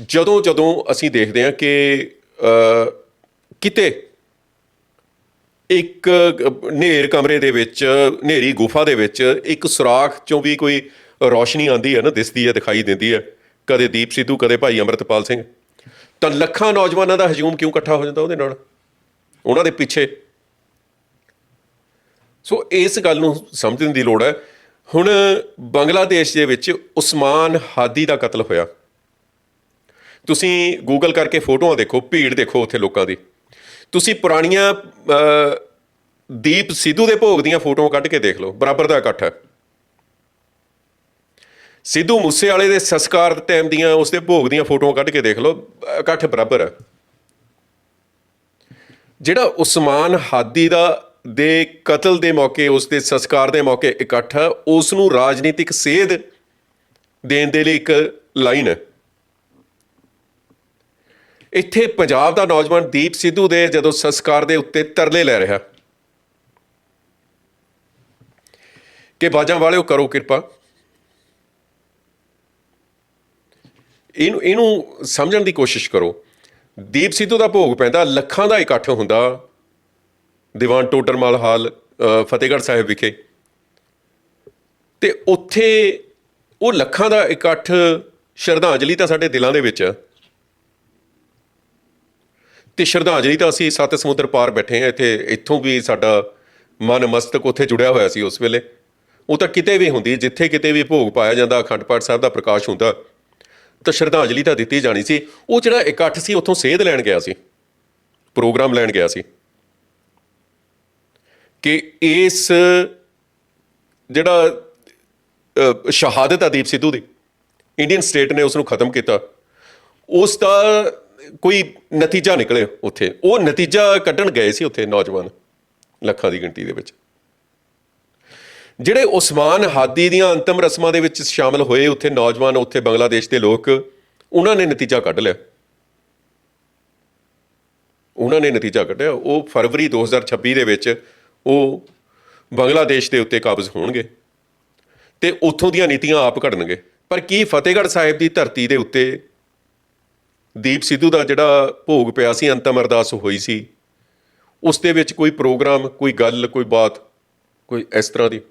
ਜਦੋਂ ਜਦੋਂ ਅਸੀਂ ਦੇਖਦੇ ਹਾਂ ਕਿ ਕਿਤੇ ਇੱਕ ਨੇਰ ਕਮਰੇ ਦੇ ਵਿੱਚ ਨੇਰੀ ਗੁਫਾ ਦੇ ਵਿੱਚ ਇੱਕ ਸੁਰਾਖ ਚੋਂ ਵੀ ਕੋਈ ਰੋਸ਼ਨੀ ਆਂਦੀ ਹੈ ਨਾ, ਦਿਸਦੀ ਹੈ, ਦਿਖਾਈ ਦਿੰਦੀ ਹੈ। ਕਦੇ ਦੀਪ ਸਿੱਧੂ, ਕਦੇ ਭਾਈ ਅਮਰਤਪਾਲ ਸਿੰਘ। ਤਾਂ ਲੱਖਾਂ ਨੌਜਵਾਨਾਂ ਦਾ ਹਜੂਮ ਕਿਉਂ ਇਕੱਠਾ ਹੋ ਜਾਂਦਾ ਉਹਦੇ ਨਾਲ? ਉਹਨਾਂ ਦੇ ਪਿੱਛੇ। ਸੋ ਇਸ ਗੱਲ ਨੂੰ ਸਮਝਣ ਦੀ ਲੋੜ ਹੈ। ਹੁਣ ਬੰਗਲਾਦੇਸ਼ ਦੇ ਵਿੱਚ ਉਸਮਾਨ ਹਾਦੀ ਦਾ ਕਤਲ ਹੋਇਆ। ਤੁਸੀਂ ਗੂਗਲ ਕਰਕੇ ਫੋਟੋਆਂ ਦੇਖੋ, ਭੀੜ ਦੇਖੋ ਉੱਥੇ ਲੋਕਾਂ ਦੀ। ਤੁਸੀਂ ਪੁਰਾਣੀਆਂ ਦੀਪ ਸਿੱਧੂ ਦੇ ਭੋਗ ਦੀਆਂ ਫੋਟੋਆਂ ਕੱਢ ਕੇ ਦੇਖ ਲਓ, ਬਰਾਬਰ ਦਾ ਇਕੱਠ ਹੈ। ਸਿੱਧੂ ਮੂਸੇ ਵਾਲੇ ਦੇ ਸੰਸਕਾਰ ਦੇ ਟਾਈਮ ਦੀਆਂ ਉਸ ਦੇ ਭੋਗ ਦੀਆਂ ਫੋਟੋਆਂ ਕੱਢ ਕੇ ਦੇਖ ਲਓ, ਇਕੱਠ ਬਰਾਬਰ ਹੈ। ਜਿਹੜਾ ਉਸਮਾਨ ਹਾਦੀ ਦਾ, ਦੇ ਕਤਲ ਦੇ ਮੌਕੇ, ਉਸ ਦੇ ਸੰਸਕਾਰ ਦੇ ਮੌਕੇ ਇਕੱਠ ਹੈ, ਉਸ ਨੂੰ ਰਾਜਨੀਤਿਕ ਸੇਧ ਦੇਣ ਦੇ ਲਈ ਇੱਕ ਲਾਈਨ ਹੈ। ਇੱਥੇ ਪੰਜਾਬ ਦਾ ਨੌਜਵਾਨ ਦੀਪ ਸਿੱਧੂ ਦੇ ਜਦੋਂ ਸੰਸਕਾਰ ਦੇ ਉੱਤੇ ਤਰਲੇ ਲੈ ਰਿਹਾ। ਕਿ ਬਾਜਾਂ ਵਾਲਿਓ ਕਰੋ ਕਿਰਪਾ। ਇਹਨੂੰ ਇਹਨੂੰ ਸਮਝਣ ਦੀ ਕੋਸ਼ਿਸ਼ ਕਰੋ। ਦੀਪ ਸਿੱਧੂ ਦਾ ਭੋਗ ਪੈਂਦਾ, ਲੱਖਾਂ ਦਾ ਇਕੱਠ ਹੁੰਦਾ। ਦੀਵਾਨ ਟੋਟਰਮਲ ਹਾਲ ਫਤਿਹਗੜ੍ਹ ਸਾਹਿਬ ਵਿਖੇ। ਤੇ ਉੱਥੇ ਉਹ ਲੱਖਾਂ ਦਾ ਇਕੱਠ ਸ਼ਰਧਾਂਜਲੀ ਤਾਂ ਸਾਡੇ ਦਿਲਾਂ ਦੇ ਵਿੱਚ ਹੈ ਤੇ ਸ਼ਰਧਾਂਜਲੀ ਤਾਂ ਅਸੀਂ ਸੱਤ ਸਮੁੰਦਰ ਪਾਰ ਬੈਠੇ ਹਾਂ, ਇੱਥੇ, ਇੱਥੋਂ ਵੀ ਸਾਡਾ ਮਨ ਮਸਤਕ ਉੱਥੇ ਜੁੜਿਆ ਹੋਇਆ ਸੀ ਉਸ ਵੇਲੇ। ਉਹ ਤਾਂ ਕਿਤੇ ਵੀ ਹੁੰਦੀ, ਜਿੱਥੇ ਕਿਤੇ ਵੀ ਭੋਗ ਪਾਇਆ ਜਾਂਦਾ, ਅਖੰਡ ਪਾਠ ਸਾਹਿਬ ਦਾ ਪ੍ਰਕਾਸ਼ ਹੁੰਦਾ, ਤਾਂ ਸ਼ਰਧਾਂਜਲੀ ਤਾਂ ਦਿੱਤੀ ਜਾਣੀ ਸੀ। ਉਹ ਜਿਹੜਾ ਇਕੱਠ ਸੀ, ਉੱਥੋਂ ਸੇਧ ਲੈਣ ਗਿਆ ਸੀ, ਪ੍ਰੋਗਰਾਮ ਲੈਣ ਗਿਆ ਸੀ। ਕਿ ਇਸ ਜਿਹੜਾ ਸ਼ਹਾਦਤ ਆ ਦੀਪ ਸਿੱਧੂ ਦੀ, ਇੰਡੀਅਨ ਸਟੇਟ ਨੇ ਉਸ ਨੂੰ ਖਤਮ ਕੀਤਾ। ਉਸ ਦਾ ਕੋਈ ਨਤੀਜਾ ਨਿਕਲੇ ਉੱਥੇ। ਉਹ ਨਤੀਜਾ ਕੱਢਣ ਗਏ ਸੀ ਉੱਥੇ ਨੌਜਵਾਨ ਲੱਖਾਂ ਦੀ ਗਿਣਤੀ ਦੇ ਵਿੱਚ। ਜਿਹੜੇ ਉਸਮਾਨ ਹਾਦੀ ਦੀਆਂ ਅੰਤਮ ਰਸਮਾਂ ਦੇ ਵਿੱਚ ਸ਼ਾਮਲ ਹੋਏ ਉੱਥੇ ਨੌਜਵਾਨ, ਉੱਥੇ ਬੰਗਲਾਦੇਸ਼ ਦੇ ਲੋਕ, ਉਹਨਾਂ ਨੇ ਨਤੀਜਾ ਕੱਢ ਲਿਆ। ਉਹਨਾਂ ਨੇ ਨਤੀਜਾ ਕੱਢਿਆ। ਉਹ ਫਰਵਰੀ 2026 ਦੇ ਵਿੱਚ ਉਹ ਬੰਗਲਾਦੇਸ਼ ਦੇ ਉੱਤੇ ਕਾਬਜ਼ ਹੋਣਗੇ ਤੇ ਉੱਥੋਂ ਦੀਆਂ ਨੀਤੀਆਂ ਆਪ ਘੜਨਗੇ। ਪਰ ਕੀ ਫਤਿਹਗੜ੍ਹ ਸਾਹਿਬ ਦੀ ਧਰਤੀ ਦੇ ਉੱਤੇ ਦੀਪ ਸਿੱਧੂ ਦਾ ਜਿਹੜਾ ਭੋਗ ਪਿਆ ਸੀ, ਅੰਤਮ ਅਰਦਾਸ ਹੋਈ ਸੀ, ਉਸ ਦੇ ਵਿੱਚ ਕੋਈ ਪ੍ਰੋਗਰਾਮ, ਕੋਈ ਗੱਲ, ਕੋਈ ਬਾਤ, ਕੋਈ ਇਸ ਤਰ੍ਹਾਂ ਦੀ?